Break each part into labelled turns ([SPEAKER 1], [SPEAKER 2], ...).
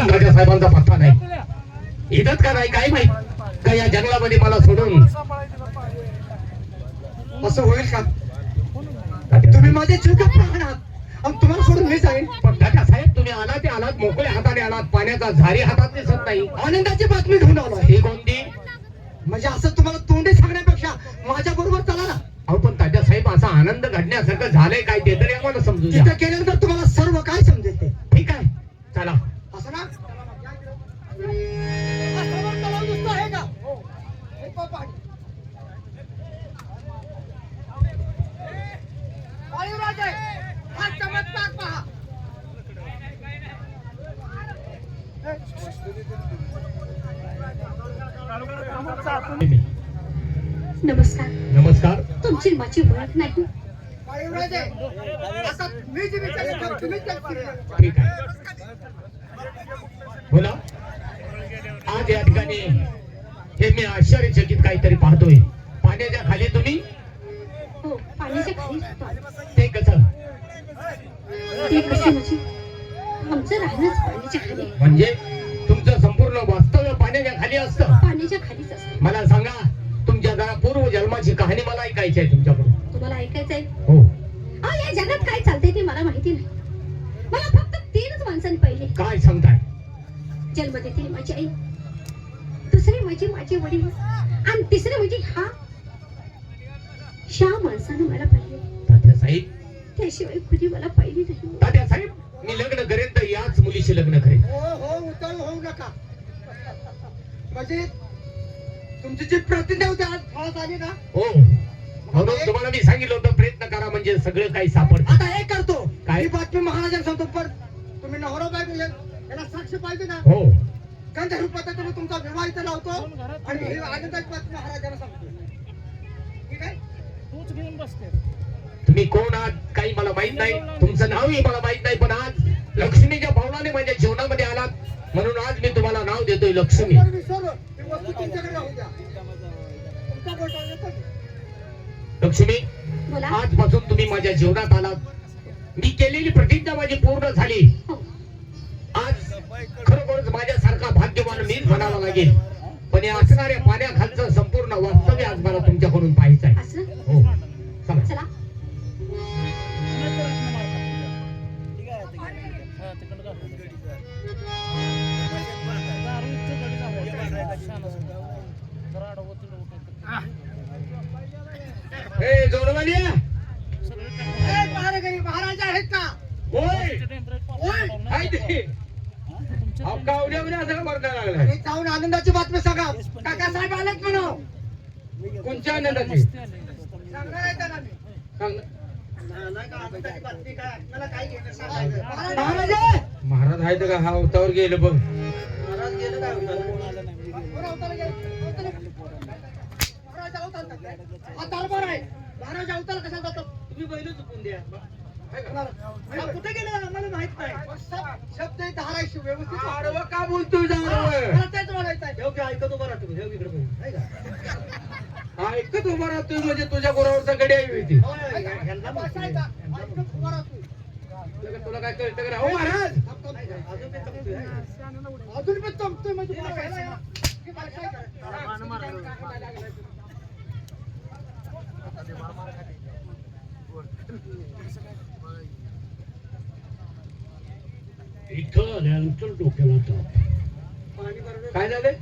[SPEAKER 1] अजून राजा साहेबांचा पत्ता नाही. इथंच का नाही काय माहीत? का या जंगलामध्ये मला सोडून?
[SPEAKER 2] असं होईल का? तुम्ही माझे आहात आणि तुम्हाला सोडून मी जाईन.
[SPEAKER 1] पण तात्या साहेब तुम्ही आलात ते आलात मोकळ्या हाताने आलात पाण्याचा झारी हातात दिसत नाही.
[SPEAKER 2] आनंदाची बातमी घेऊन आलो
[SPEAKER 1] ही कोणती
[SPEAKER 2] म्हणजे असं तुम्हाला तोंडी सांगण्यापेक्षा माझ्या बरोबर चला ना.
[SPEAKER 1] अहो पण तात्या साहेब असा आनंद घडण्यासारखं झालंय काय ते तरी आम्हाला समजू
[SPEAKER 2] तिथे गेल्यानंतर तुम्हाला सर्व काय समजेल ते?
[SPEAKER 1] ठीक आहे. चला.
[SPEAKER 2] असं ना तलाव दिसतो आहे का हे पहा पाणी. वायुराजे, हा चमत्कार पहा
[SPEAKER 3] नमस्कार।
[SPEAKER 1] नमस्कार।
[SPEAKER 3] तुमची माझी ओळख नाही.
[SPEAKER 2] वायुराजे, आता मी जे विचारलं
[SPEAKER 1] ठीक आहे. आश्चर्यचकित काहीतरी पाहतोय. पाण्याच्या खाली तुम्ही?
[SPEAKER 3] हो पाण्याच्या खाली.
[SPEAKER 1] ते कसं?
[SPEAKER 3] ते कसे म्हणजे? आमचं राहणंच पाण्याच्या खाली. आहे.
[SPEAKER 1] म्हणजे तुमचं संपूर्ण वास्तव्य पाण्याच्या खाली असतं?
[SPEAKER 3] पाण्याच्या खालीच असतं.
[SPEAKER 1] मला सांगा तुमच्या जरा पूर्व जन्माची कहाणी मला ऐकायची आहे तुमच्याकडून.
[SPEAKER 3] तुम्हाला ऐकायचंय
[SPEAKER 1] हो.
[SPEAKER 3] अहो या जगात काय चालतंय ते मला माहिती नाही. मला फक्त तीनच माणसांनी पहिले.
[SPEAKER 1] काय सांगताय?
[SPEAKER 3] जन्म देतील माझी आई. दुसरे माझे माझे वडील. आणि तिसरे म्हणजे हा ह्या माणसानं मला
[SPEAKER 1] साहेब
[SPEAKER 3] त्याशिवाय कुणी मला पाहिली नाही.
[SPEAKER 1] तात्या साहेब मी लग्न करेन तर याच मुलीशी लग्न करेन.
[SPEAKER 2] हो हो उतारू होऊ नका. म्हणजे तुमची जी प्रतिज्ञा होती आज फळात आली ना?
[SPEAKER 1] हो. म्हणून तुम्हाला मी सांगितलं होतं प्रयत्न करा म्हणजे सगळं काही सापडतं.
[SPEAKER 2] आता हे करतो.
[SPEAKER 1] काय?
[SPEAKER 2] ही बातमी महाराजांना सांगतो पण तुम्ही नवरा बायको या- याला साक्ष पाहिजे ना?
[SPEAKER 1] हो.
[SPEAKER 2] गंधर्व पद्धतीने तुमचा विवाह इथं लावतो? आणि ही आनंदाची बातमी महाराजांना सांगतो. ठीक आहे?
[SPEAKER 1] तुम्ही कोण आहात? काही मला माहीत नाही. तुमचं नावही मला माहीत नाही पण आज लक्ष्मीच्या पावलाने माझ्या जीवनामध्ये आलात. म्हणून आज मी तुम्हाला नाव देतोय लक्ष्मी.
[SPEAKER 2] ही
[SPEAKER 1] लक्ष्मी
[SPEAKER 3] बोला.
[SPEAKER 1] आजपासून तुम्ही माझ्या जीवनात आलात. मी केलेली प्रतिज्ञा माझी पूर्ण झाली.
[SPEAKER 3] हो.
[SPEAKER 1] आज खरोखरच भाग्यवान मीच म्हणावा लागेल. पण या असणाऱ्या पाण्याखालचं संपूर्ण वास्तव्य आज मला तुमच्याकडून पाहायचं आहे.
[SPEAKER 3] असं?
[SPEAKER 1] हो. चला.
[SPEAKER 3] चला.
[SPEAKER 1] ए जोडवालिया
[SPEAKER 2] महाराज आहेत का?
[SPEAKER 1] ओय हाय. असं का लागलाय.
[SPEAKER 2] जाऊन आनंदाची बातमी सांगा. काका साहेब आलेत म्हणून.
[SPEAKER 1] कोणच्या आनंदाची?
[SPEAKER 2] सांगणार आहे मी. का. महाराज आहे.
[SPEAKER 1] महाराज आहे का? हा उतावर गेलं बघ.
[SPEAKER 2] महाराज गेले गेले. महाराज अवतार गेले. हा दरबार आहे. महाराज अवतार कसा जातो? तुम्ही बैल चुकून द्या. कुठे गेले? आम्हाला माहीत नाही. शब्द- धारायशी व्यवस्थित
[SPEAKER 1] आडवं का बोलतोय?
[SPEAKER 2] मला तेच. ठेव की ऐकतो बरं तुम्ही ठेव इकडे का?
[SPEAKER 1] ऐकत उभा राहतोय म्हणजे तुझ्या गुरावरचा गडी आहे होती. तुला काय कळतं का महाराज!
[SPEAKER 2] अजून पण चमतोय म्हणजे कळलं ना? की बसायचं.
[SPEAKER 1] इथं आल्यानंतर डोक्याला ताप काय झालं?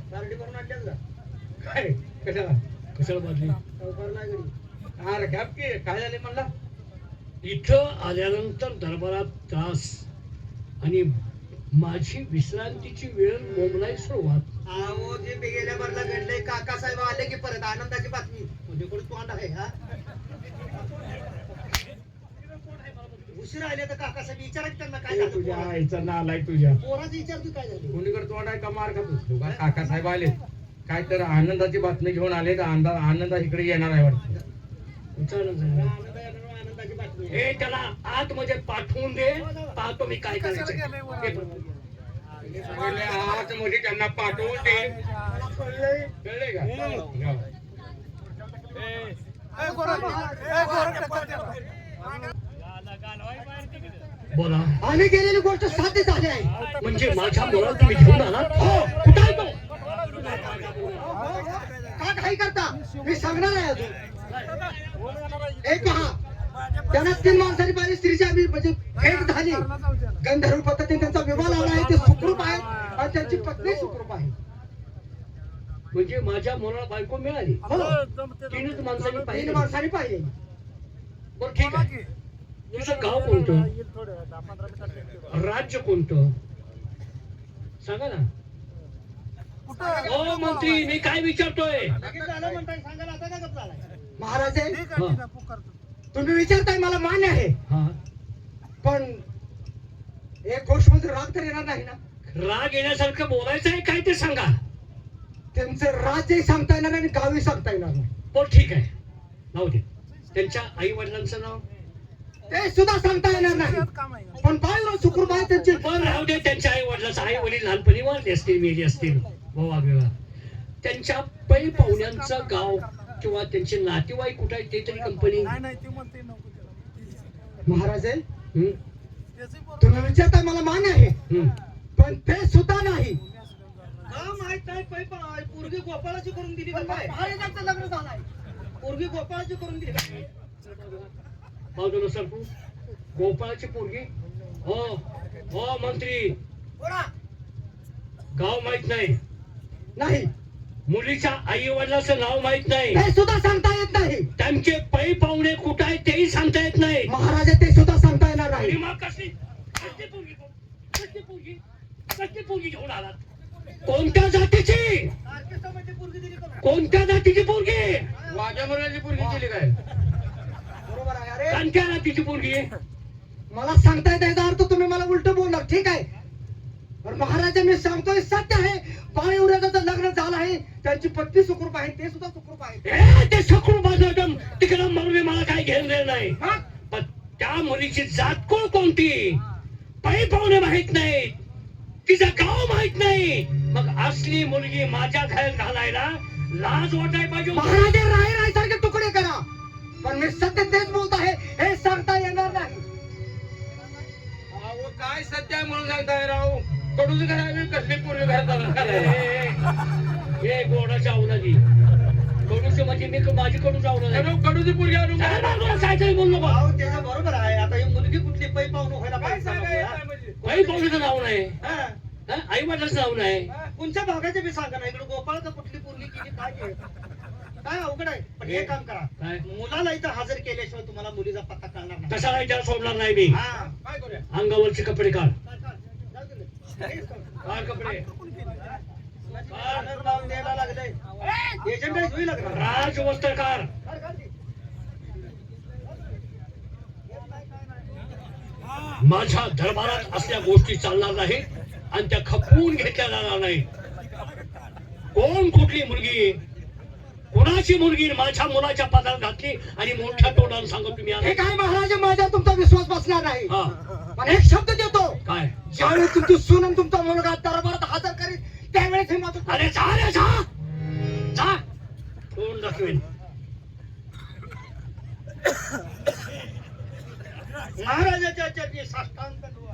[SPEAKER 1] काय? कशाला? कशाला. अरे की. काय झाले म्हणला?
[SPEAKER 4] इथं आल्यानंतर दरबारात तास आणि माझी विश्रांतीची वेळ मोमलाय सुरुवात.
[SPEAKER 2] अहो, जे बी गेल्या घडलंय काका साहेब आले की परत आनंदाची बातमी. म्हणजे कोण तोंड आहे हा. उशीर आले तर काका साहेब विचारा की त्यांना काय झालं
[SPEAKER 1] तुझ्या
[SPEAKER 2] पोराचं.
[SPEAKER 1] आईचा नालाय तुझ्या
[SPEAKER 2] पोराचं विचार तू काय झालं
[SPEAKER 1] कोणीकडे तोंड आहे का मार खातोस तू का काका साहेब आले काय तर आनंदाची बातमी घेऊन आले तर आनंदा आनंदा इकडे येणार आहे वाटतं
[SPEAKER 4] विचारलं
[SPEAKER 2] आनंद
[SPEAKER 4] झालं.
[SPEAKER 2] येणार, आनंदाची बातमी आहे.
[SPEAKER 4] हे त्याला आतमध्ये पाठवून दे पाहतो मी काय करायचं हे बघ.
[SPEAKER 1] मी सांगितले, आज मध्ये त्यांना पाठवून दे
[SPEAKER 2] मला कळलंय.
[SPEAKER 1] कळले का हो.
[SPEAKER 4] बोला.
[SPEAKER 2] आम्ही गेलेली गोष्ट साध्य झाली आहे.
[SPEAKER 4] म्हणजे माझ्या मुलाला तुम्ही घेऊन आला हो कुठं आहे तो?
[SPEAKER 2] का काही करता? मी सांगणार आहे अजून. एक पहा. त्यांना तीन माणसांनी पाहिजे स्त्रीची आम्ही म्हणजे भेट झाली. गंधर्व पद्धतीने त्यांचा विवाह लावला आहे ते सुखरूप आहे आणि त्यांची पत्नी सुखरूप आहे.
[SPEAKER 4] म्हणजे माझ्या मुलाला बायको मिळाली?
[SPEAKER 2] हो.
[SPEAKER 4] तीनच माणसांनी पाहिजे
[SPEAKER 2] माणसांनी पाहिजे
[SPEAKER 4] बरं ठीक आहे. तुझं गाव कोणतं? राज्य कोणतं? सांगा ना. हो मंत्री मी काय विचारतोय?
[SPEAKER 2] महाराज तुम्ही विचारताय मला मान्य आहे.
[SPEAKER 4] हा.
[SPEAKER 2] पण एक गोष्ट म्हणजे राग तर येणार नाही ना?
[SPEAKER 4] राग येण्यासारखं बोलायचं आहे काय ते सांगा.
[SPEAKER 2] त्यांचं राज्यही सांगता येणार नाही आणि गावही सांगता येणार नाही.
[SPEAKER 4] हो ठीक आहे. नाव दे. त्यांच्या आई वडिलांचं नाव?
[SPEAKER 2] ते सुद्धा सांगता येणार नाही. पण सुखरूप आहे त्यांची
[SPEAKER 4] पण राहू दे त्यांच्या आई वडिलांचं आई वडील लहानपणी वाढले असतील मेली असतील. भावा बिवा त्यांच्या पै पाहुण्यांचं गाव किंवा त्यांचे नातेवाईक कुठे आहेत ते तरी कंपनी
[SPEAKER 2] महाराज आहे, तुम्ही विचारताय मला मान्य आहे. पण ते सुद्धा नाही.
[SPEAKER 5] माहीत नाही. पै पण पोरगी गोपाळाची करून दिली महाराजांचं लग्न झालंय. पोरगी गोपाळाची करून दिली का?
[SPEAKER 4] बाजूला सरकू गोपाळाची पोरगी। हो हो मंत्री।
[SPEAKER 5] बोला।
[SPEAKER 4] गाव माहीत नाही।
[SPEAKER 2] नाही।
[SPEAKER 4] मुलीच्या आई वडिलाचं नाव माहीत नाही।
[SPEAKER 2] ते सुद्धा सांगता येत नाही।
[SPEAKER 4] त्यांचे पै पाहुणे कुठे आहेत तेही सांगता येत नाही।
[SPEAKER 2] महाराज आहे, ते सुद्धा सांगता येणार
[SPEAKER 4] आणि
[SPEAKER 2] नाही
[SPEAKER 4] मग कसली कसली पोरगी कसली पोरगी? कसली पोरगी घेऊन आलात? कोणत्या जातीची?
[SPEAKER 5] ऑर्केस्ट्रामध्ये पोरगी दिली का
[SPEAKER 4] कोणत्या जातीची पोरगी?
[SPEAKER 6] माझ्या मुलाची पोरगी केली काय?
[SPEAKER 2] आहे
[SPEAKER 4] कोणत्या जातीची पोरगी.
[SPEAKER 2] मला सांगता येत याचा अर्थ तुम्ही मला उलट बोलणार ठीक आहे? पण महाराज मी सांगतोय सत्य आहे. बाळीवऱ्याचं लग्न झालं आहे. त्यांची पत्नी सुखरूप आहे ते सुद्धा सुखरूप आहे.
[SPEAKER 4] ते सकून बाजून तिकडं मरुदे मला काय घेणं नाही.
[SPEAKER 2] हा?
[SPEAKER 4] पण त्या मुलीची जात कोण कोणती? पै पाहुणे माहीत नाहीत. तिचं गाव माहीत नाही. मग असली मुलगी माझ्या घरात घालायला लाज वाटाय पाहिजे.
[SPEAKER 2] महाराज राय राय सारखे तुकडे करा. पण मी सत्य तेच बोलत आहे हे सांगता येणार नाही.
[SPEAKER 6] अहो, काय सध्या म्हणून सांगताय राव? कडूच घरावी कसली पोरगी घरात
[SPEAKER 4] ए, गोडाच्या औलादी कडूचे म्हणजे मी माझी कडू जाऊ
[SPEAKER 6] कडूची पोरगी आणून
[SPEAKER 4] काहीतरी बोल नको.
[SPEAKER 5] अहो त्याचं बरोबर आहे. आता ही मुलगी कुठली? पै पाहुणं व्हायला
[SPEAKER 6] काय सांगायचं म्हणजे?
[SPEAKER 4] काही पाहुण्याचं नाव नाही?
[SPEAKER 5] हा?
[SPEAKER 4] आई वडिलांचं नाव नाही?
[SPEAKER 5] हा? कोणत्या भागाचे बी सांगा ना. इकडे गोपाळचं कुठली पोरगी केली काय आहे? काय अवघड आहे? पण हे काम करा.
[SPEAKER 4] काय?
[SPEAKER 5] मुलाला इथं हजर केल्याशिवाय तुम्हाला मुलीचा पत्ता कळणार नाही.
[SPEAKER 4] कशाला विचार सोडणार नाही मी?
[SPEAKER 5] हा.
[SPEAKER 6] काय करूया?
[SPEAKER 4] अंगावरचे कपडे काढ.
[SPEAKER 5] काय, काय? जाऊ दे. ना. हेच कर.
[SPEAKER 4] काढ. कपडे
[SPEAKER 5] ऑर्डर लावून द्यायला लागलंय एजंट होईल लागणार
[SPEAKER 4] राज वस्त्रकार माझ्या दरबारात असल्या गोष्टी चालणार नाही आणि त्या खपवून घेतल्या जाणार नाही कोण कुठली मुलगी? कोणाची मुलगी माझ्या मुलाच्या पदात घातली आणि मोठ्या तोंडाने सांगत तुम्ही.
[SPEAKER 2] हे काय महाराज माझा तुमचा विश्वास बसणार नाही.
[SPEAKER 4] हा.
[SPEAKER 2] पण एक शब्द देतो.
[SPEAKER 4] काय?
[SPEAKER 2] ज्यावेळेस तुमची सून आणि तुमचा मुलगा दरबारात हजर करीत त्यावेळेस हे माझं
[SPEAKER 4] अरे जा रे जा. जा. तोंड दाखवेन.
[SPEAKER 5] महाराजाच्या चरणी साष्टांग दंडवत.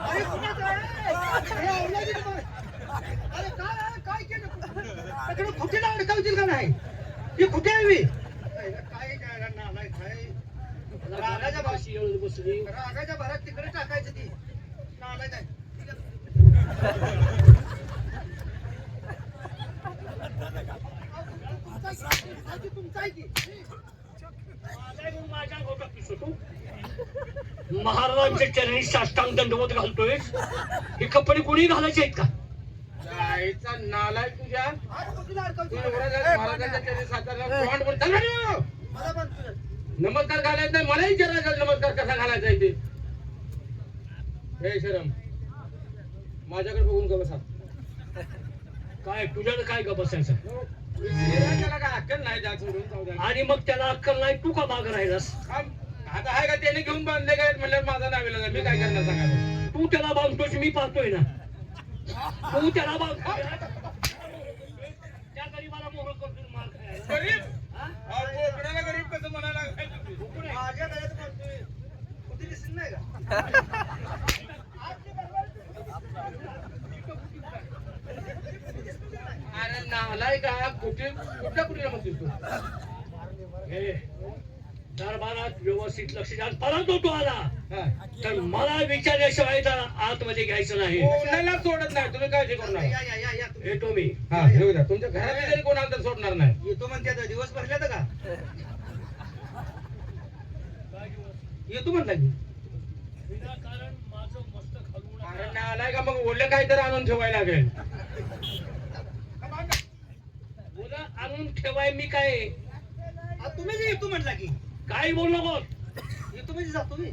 [SPEAKER 5] अरे कुणाचं आहे?
[SPEAKER 2] हे औलादी तुम्हाला- अरे काय आहे? काय केलं तिकडे खुटीला अडकावतील का नाही ही
[SPEAKER 5] काय काय नालायक आहे. रागाच्या
[SPEAKER 4] अशी येऊन बसली
[SPEAKER 5] रागाच्या भरात तिकडे टाकायचं ती नालायक आहे.
[SPEAKER 2] तुमचा आहे की
[SPEAKER 4] माझ्या गोटात दिसतो तू. महाराजांच्या चरणी साष्टांग दंडवत घालतोय हे कपडे कोणी घालायचे आहेत का
[SPEAKER 6] जायचा नालाय तुझ्या. तू? एवढा जर महाराजांच्या चरणी सातारला तोंड रे. नमस्कार घालायचा नाही मलाही विचारायचं नमस्कार कसा घालायचा आहे ते हे शरम. माझ्याकडे बघून का बसा.
[SPEAKER 4] काय तुझ्याला काय ग बसायचं?
[SPEAKER 6] त्याला काय अक्कल नाही जा सोडून जाऊ द्या.
[SPEAKER 4] आणि मग त्याला अक्कल नाही तू का माग राहिलास?
[SPEAKER 6] आता आहे का त्याने घेऊन बांधले काय? म्हणलं माझा नावेला मी काय करणार सांगा.
[SPEAKER 4] तू त्याला बांधतोस मी पाहतोय ना. बघू त्याला बघ त्या गरीबाला मोहळ करतो माल
[SPEAKER 6] गरीब? कोकणाला गरीब कसं म्हणायला माझ्या गळ्यात म्हणतोय कुठे दिसत नाही का? अरे नालाय का कुठे कुठल्या कुठे म्हणतोय तू?
[SPEAKER 4] हे. दरबारात व्यवस्थित लक्ष द्या. परंतु तो आला
[SPEAKER 6] हा.
[SPEAKER 4] तर मला विचारल्याशिवाय त्याला आतमध्ये घ्यायचं नाही.
[SPEAKER 6] कोणाला सोडत नाही. तुम्ही काय करू नका.
[SPEAKER 4] येतो मी.
[SPEAKER 6] हा येऊ द्या. तुमच्या घरात तरी कोणाला तर सोडणार नाही?
[SPEAKER 5] येतो म्हणते आता. दिवस भरल्यात का? येतो म्हणला की.
[SPEAKER 4] विनाकारण माझं मस्तक हलवू नका.
[SPEAKER 6] अरे नालाय का? मग ओढलं काय तर आणून ठेवायला लागेल.
[SPEAKER 4] मुलं आणून ठेवाय मी काय?
[SPEAKER 5] आ, तुम्ही येतो म्हणला की.
[SPEAKER 4] काय बोल नको.
[SPEAKER 5] येतो म्हणजे जातो मी.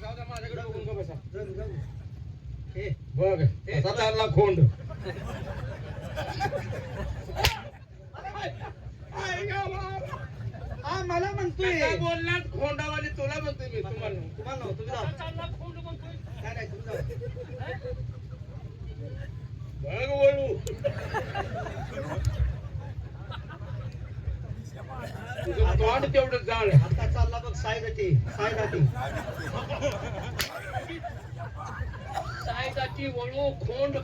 [SPEAKER 6] जाऊ द्या माझ्याकडे बघून का बसा.
[SPEAKER 5] हे.
[SPEAKER 6] बघ असा चालला खोंड.
[SPEAKER 5] हा मला म्हणतोय.
[SPEAKER 6] बोलणार खोंडावाली तुला म्हणतोय मी तुम्हाला.
[SPEAKER 5] तुम्हाला तुम्ही
[SPEAKER 4] खोंड म्हणतोय.
[SPEAKER 5] काय नाही तुम्ही जाऊ.
[SPEAKER 6] बघ बोलू तोंड तेवढं जाळ
[SPEAKER 5] आता चालला बघ साय गती साय गती
[SPEAKER 4] काय जाती वळू खोंड.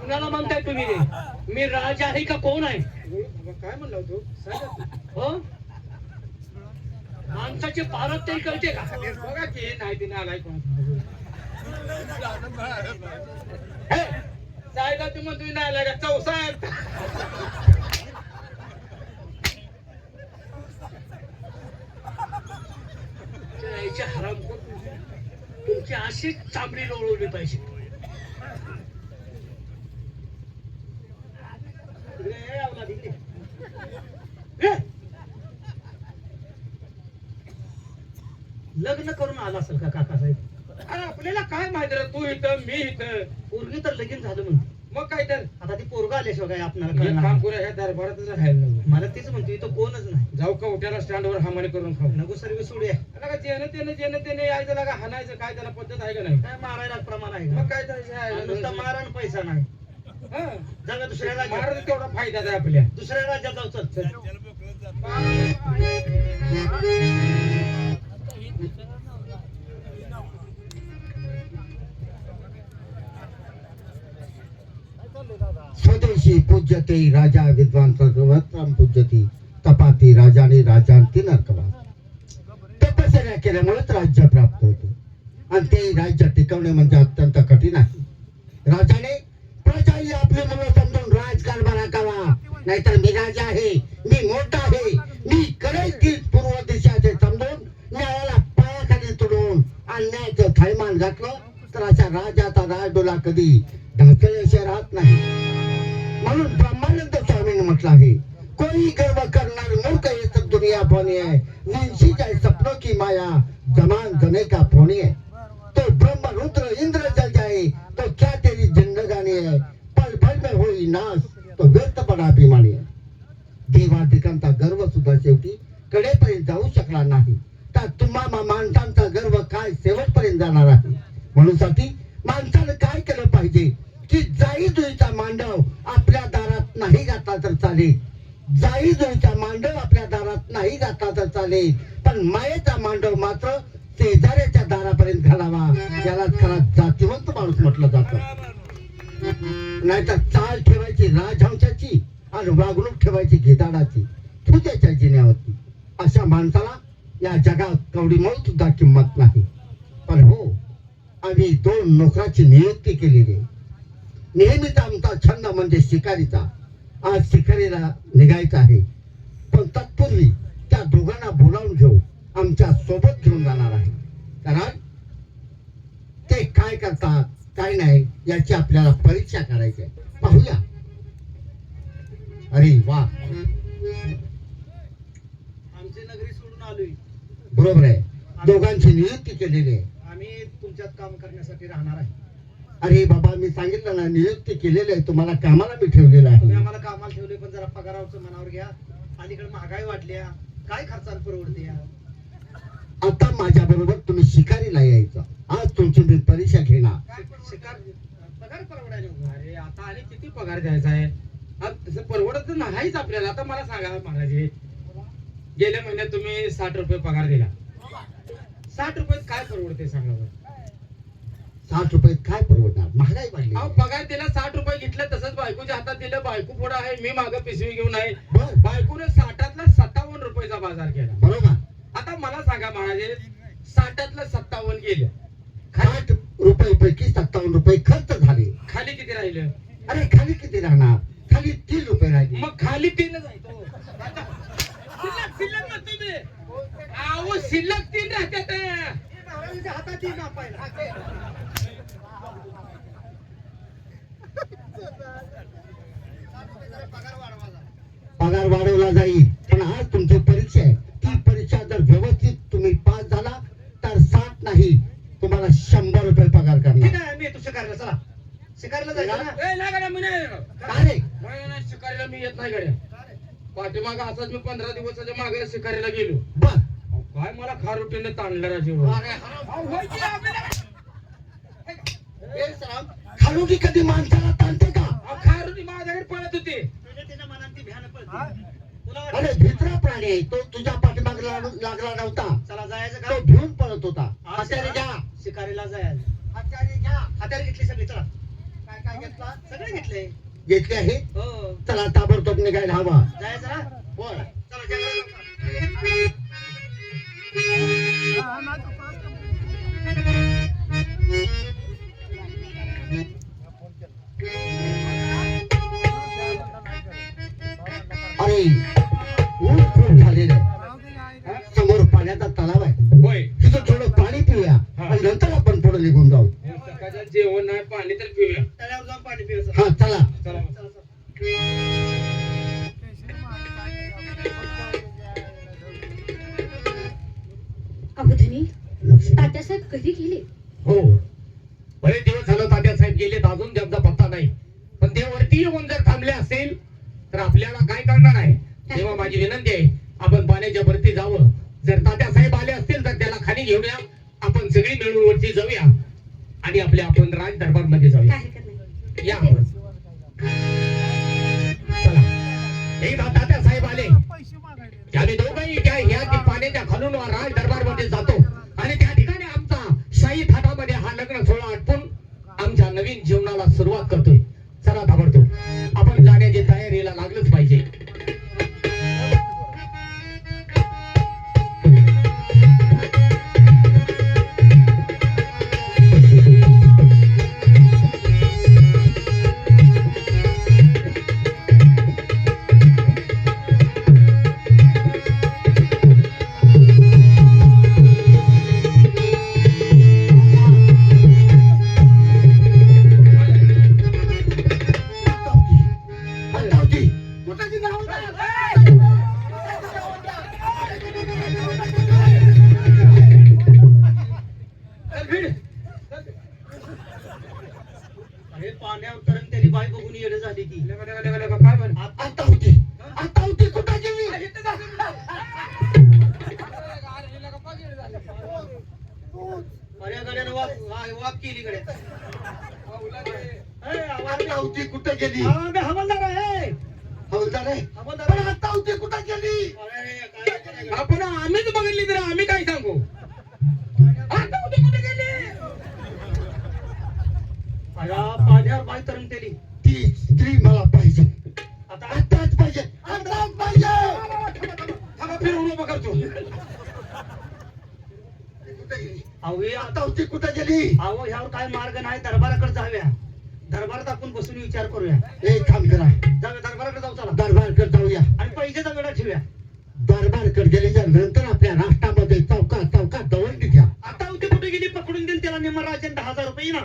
[SPEAKER 4] कुणाला म्हणताय तुम्ही रे मी राजा आहे का कोण आहे?
[SPEAKER 6] काय म्हणला तू
[SPEAKER 4] हो? माणसाचे पारत तरी कळते का?
[SPEAKER 6] बघा की नाही तिने आलाय कोण जायला तू म्हणतो नाही आलाय का चौसा
[SPEAKER 4] याच्या हराम तुमची अशीच चांबडी लोळवली पाहिजे.
[SPEAKER 5] लग्न करून आला असेल का काका साहेब
[SPEAKER 6] अरे आपल्याला काय माहिती रे तू इथं मी इथं?
[SPEAKER 5] पोरगी तर लगीन झालं म्हणून.
[SPEAKER 6] मग काय तर?
[SPEAKER 5] आता ती पोरगा आल्याशिवाय काय आपल्याला
[SPEAKER 6] हे
[SPEAKER 5] कळणार
[SPEAKER 6] काम
[SPEAKER 5] नाही.
[SPEAKER 6] करूया ह्या दरबारातच राहायला.
[SPEAKER 5] मला तीच म्हणतो इथं कोणच नाही.
[SPEAKER 6] जाऊ का उठ्याला स्टँडवर हामाने करून खाऊ.
[SPEAKER 5] नको सर्व सोडूया.
[SPEAKER 6] जेणं त्यानं जेणं त्याने यायचं लागा हाणायचं. काय त्याला पद्धत आहे का नाही?
[SPEAKER 5] काय मारायला प्रमाण आहे
[SPEAKER 6] मग
[SPEAKER 5] का?
[SPEAKER 6] काय
[SPEAKER 5] आणि नुसता मारण पैसा नाही.
[SPEAKER 6] हा.
[SPEAKER 5] जागा दुसऱ्या राज्यात
[SPEAKER 6] तेवढा फायदा आहे आपल्या.
[SPEAKER 5] दुसऱ्या राज्यात जाऊ चल. चल.
[SPEAKER 7] स्वदेशी पूज्यते राजा विद्वान सर्वत्रम पूज्यती तपाती राजाने राजांती नरकवा उपासना केल्यामुळेच राज्य प्राप्त होतो. आणि ते राज्य टिकवणे म्हणजे अत्यंत कठीण आहे. राजाने प्रजाही आपले मुलं समजून राजकारभार हाकावा नाहीतर मी राजा आहे मी मोठा आहे मी करेल ती पूर्व दिशाचे समजून न्यायाला पायाखाली तुडून अन्यायाचं थैमान घातलं तर अशा राजाचा राजडोला कधी ढाकल्याशिवाय राहत नाही. म्हणून ब्रह्मानंद स्वामीने म्हटलं आहे कोणी गर्व करणार मूर्ख ये दुनिया फोनी है। निंशी जाए सपनों की माया जमान जने का पोनी है। तो ब्रह्म रुद्र इंद्र जल जाए तो क्या तेरी जिंदगानी है? पल पल में हुई नाश तो व्यर्थ पडा अभिमानी है। देवाधिकांचा गर्व सुद्धा शेवटी कडेपर्यंत जाऊ शकला नाही। तर तुम्हा मा- माणसांचा गर्व काय शेवटपर्यंत जाणार आहे? म्हणून साठी माणसानं काय केलं पाहिजे? की जाई जुईचा मांडव आपल्या दारात नाही घातला तर चालेल. जाई जुईचा मांडव आपल्या दारात नाही जाता तर चालेल. पण मायेचा मांडव मात्र शेजाऱ्याच्या दारापर्यंत घालावा. याला खरा जातीवंत माणूस म्हटलं जातं. नाहीतर चाल ठेवायची राजहंशाची आणि वागणूक ठेवायची घेदाडाची. तुझ्याच्या जिन्यावरती. अशा माणसाला या जगात कवडी म्हणून सुद्धा किंमत नाही. पण हो आम्ही दोन नोकराची नियुक्ती केलेली आहे. नेहमीच आमचा छंद म्हणजे शिकारीचा. आज शिकारीला निघायचं आहे. पण तत्पूर्वी त्या दोघांना बोलावून घेऊ. आमच्यासोबत घेऊन जाणार आहे. कारण ते काय करतात काय नाही याची आपल्याला परीक्षा करायची आहे. पाहूया. अरे वा.
[SPEAKER 5] आमची नगरी सोडून आलोय.
[SPEAKER 7] बरोबर आहे. दोघांची नियुक्ती केलेली आहे.
[SPEAKER 5] आम्ही तुमच्यात काम करण्यासाठी राहणार आहे.
[SPEAKER 7] अरे बाबा मी सांगितलं ना नियुक्ती केलेली आहे. तुम्हाला कामाला मी ठेवलेलं
[SPEAKER 5] तुम्ही
[SPEAKER 7] आहे
[SPEAKER 5] आम्हाला कामाला ठेवले पण जरा पगारावरचं मनावर घ्या. अलीकडे महागाई वाढल्या. काय खर्चाला परवडते या?
[SPEAKER 7] आता माझ्या बरोबर तुम्ही शिकारीला यायचं. आज तुमची मी परीक्षा घेणार.
[SPEAKER 5] शिक- शिकार पगार परवडायला नको.
[SPEAKER 6] अरे आता आणि किती पगार द्यायचा आहे? हा, तसं परवडत तर नाहीच आपल्याला. आता मला सांगा महाराज हे. गेल्या महिन्यात तुम्ही साठ रुपये पगार दिला. साठ रुपयात काय परवडते सांगा बरं?
[SPEAKER 7] साठ रुपये काय परवडणार? महागाई वाढली
[SPEAKER 6] अहो पगार दिला साठ रुपये घेतलं तसंच बायकोच्या हातात दिलं बायको पुढे आहे मी मागं पिशवी घेऊन आहे.
[SPEAKER 7] बर.
[SPEAKER 6] बायकोने साठातला सत्तावन्न रुपयाचा बाजार केला.
[SPEAKER 7] बरोबर.
[SPEAKER 6] आता मला सांगा महाराजे साठातलं सत्तावन्न गेलं.
[SPEAKER 7] साठ रुपये पैकी सत्तावन्न रुपये खर्च झाले.
[SPEAKER 6] खाली किती राहिलं?
[SPEAKER 7] अरे खाली किती राहणार? खाली तीन रुपये राहिले.
[SPEAKER 6] मग खाली तीन जायचो. शिल्लक शिल्लक म्हणतो मी. अहो शिल्लक तीन राहतात
[SPEAKER 5] हातात
[SPEAKER 7] पगार वाढवला जाईल पण आज तुमची परीक्षा आहे. ती परीक्षा जर व्यवस्थित तुम्ही पास झाला तर साठ नाही. तुम्हाला शंभर रुपये पगार करणार.
[SPEAKER 5] मी येतो शिकारीला. चला. शिकारीला जायचं ना?
[SPEAKER 6] शिकारीला मी येत नाही गड्या पाठीमाग असाच मी पंधरा दिवसाच्या मागे शिकारीला गेलो.
[SPEAKER 7] बर.
[SPEAKER 6] काय मला खारुटीने ताणलं राजीव?
[SPEAKER 7] खालुटी कधी माणसाला ताणते का
[SPEAKER 6] खारुटी माझ्याकडे पळत होती.
[SPEAKER 7] अरे भित्रा प्राणी आहे तो तुझ्या पाठीमाग लाग- लागला नव्हता.
[SPEAKER 5] चला जायचं
[SPEAKER 7] तो भिवून पळत होता. हाताने घ्या.
[SPEAKER 5] शिकारीला जायचं. हत्यारे घ्या. हत्यारे घेतली सगळी चला. काय काय घेतला? सगळे घेतले.
[SPEAKER 7] घेतले आहे?
[SPEAKER 5] हो.
[SPEAKER 7] चला ताबडतोब निघायला हवा.
[SPEAKER 5] जायचं
[SPEAKER 7] होय.
[SPEAKER 5] चला
[SPEAKER 7] खूप झालेलं आहे समोर पाण्याचा तलाव आहे.
[SPEAKER 6] होय.
[SPEAKER 7] तिथं थोडं पाणी पिऊया. आणि नंतर आपण पुढे निघून जाऊ.
[SPEAKER 6] सकाळचं जेवण नाही पाणी तर पिऊया.
[SPEAKER 5] तळ्यावर जाऊन पाणी पिऊया
[SPEAKER 7] हा चला.
[SPEAKER 8] तात्यासाहेब कधी गेले?
[SPEAKER 6] हो. you know
[SPEAKER 5] that. पाण्यावर बाई तरंग त्याली
[SPEAKER 7] ती स्त्री मला पाहिजे.
[SPEAKER 5] आता
[SPEAKER 7] आताच पाहिजे. आताच पाहिजे.
[SPEAKER 6] थांबा फिरून उभं करतो.
[SPEAKER 7] कुठं गेली?
[SPEAKER 5] अहो
[SPEAKER 7] आता होती कुठं गेली?
[SPEAKER 5] अहो ह्यावर काय मार्ग नाही दरबाराकडे जाऊया. दरबारात आपण बसून विचार करूया.
[SPEAKER 7] एक काम करा
[SPEAKER 5] जाऊया दरबाराकडे जाऊ चला.
[SPEAKER 7] दरबारकडे जाऊया.
[SPEAKER 5] आणि पैशाचा वेळा ठेवूया.
[SPEAKER 7] दरबारकडे गेल्याच्यानंतर आपल्या राष्ट्रामध्ये चौका चौका दवंडी घ्या.
[SPEAKER 5] आता होते कुठे गेली? पकडून देईल त्याला निम्मा राजन दहा हजार रुपये ना.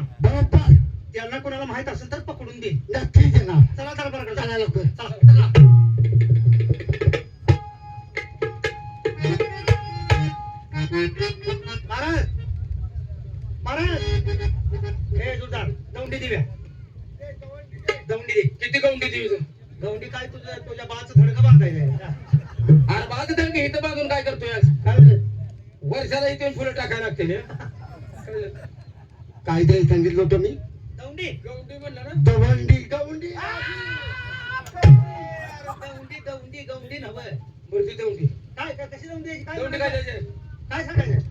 [SPEAKER 5] कोणाला माहीत असेल तर पकडून देईल
[SPEAKER 7] नक्की देणार
[SPEAKER 5] चला
[SPEAKER 7] चला
[SPEAKER 5] चला.
[SPEAKER 7] लवकर.
[SPEAKER 5] चला चला. महाराज महाराज. हे जुदार दौंडी दिव्या दौंडी दे.
[SPEAKER 6] किती देवी
[SPEAKER 5] काय तुझं? तुझ्या बाळाचं धडकं बांधायचं
[SPEAKER 6] अरे इथं काय करतोय आज? वर्षाला इथे फुलं टाकायला लागते.
[SPEAKER 7] काय सांगितलं होतं मी.
[SPEAKER 5] दौंडी
[SPEAKER 6] गवंडी म्हणलं ना?
[SPEAKER 7] दवंडी गवंडी.
[SPEAKER 5] दौंडी दौंडी दौंडी नव्ह.
[SPEAKER 6] ती गवंडी
[SPEAKER 5] काय काय कशी यायची? काय
[SPEAKER 6] गवंडी
[SPEAKER 5] काय सांगायचं?